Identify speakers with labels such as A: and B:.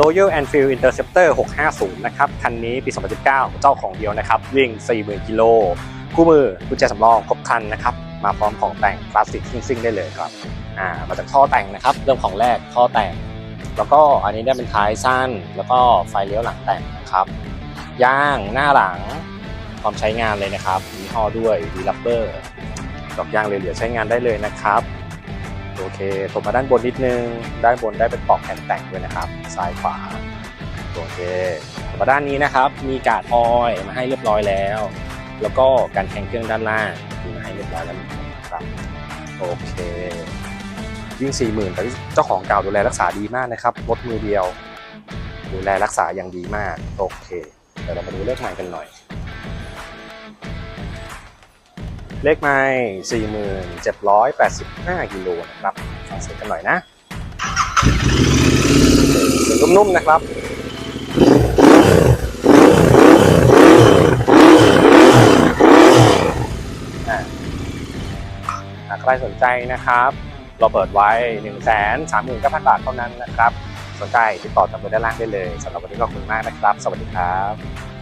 A: Royal Enfield Interceptor 650 นะครับ คันนี้ปี 2019 เจ้าของเดียวนะครับ วิ่ง 40,000 กิโล คู่มือกุญแจสำรองครบคันนะครับ มาพร้อมของแต่งคลาสสิกซิ่งๆ ได้เลยครับ อ่า มาจากท่อแต่งนะครับ เริ่มของแรกท่อแต่ง แล้วก็อันนี้ได้เป็นท้ายสั้น แล้วก็ไฟเลี้ยวหลังแต่งนะครับยางหน้าหลัง พร้อมใช้งานเลยนะครับ มีห่อด้วยดีลับเบอร์ดอกยางเหลือๆใช้งานได้เลยนะครับ โอเคผมมาด้านบนนิดนึง ด้านบนได้เป็นปอกแผ่นแต่งด้วยนะครับ ซ้ายขวา โอเคผมมาด้านนี้นะครับ มีกาดออยมาให้เรียบร้อยแล้ว แล้วก็การแข่งเครื่องด้านล่างมีมาให้เรียบร้อยแล้วนะครับ โอเค วิ่ง 40,000แต่เจ้าของเก่าดูแลรักษาดีมากนะครับ รถมือเดียว ดูแลรักษาอย่างดีมาก โอเค เดี๋ยวเรามาดูเลขใหม่กันหน่อย เลขใหม่4,785กิโลนะครับฟังเสียงกันหน่อยนะเสียงนุ่มๆนะครับหากใครสนใจนะครับ เราเปิดไว้ 1 3 9 0 0 0 บาทเท่านั้นนะครับ สนใจติดต่อทางเบอร์ด้านล่างได้เลยสำหรับวันนี้ก็ขอบคุณมากนะครับ สวัสดีครับ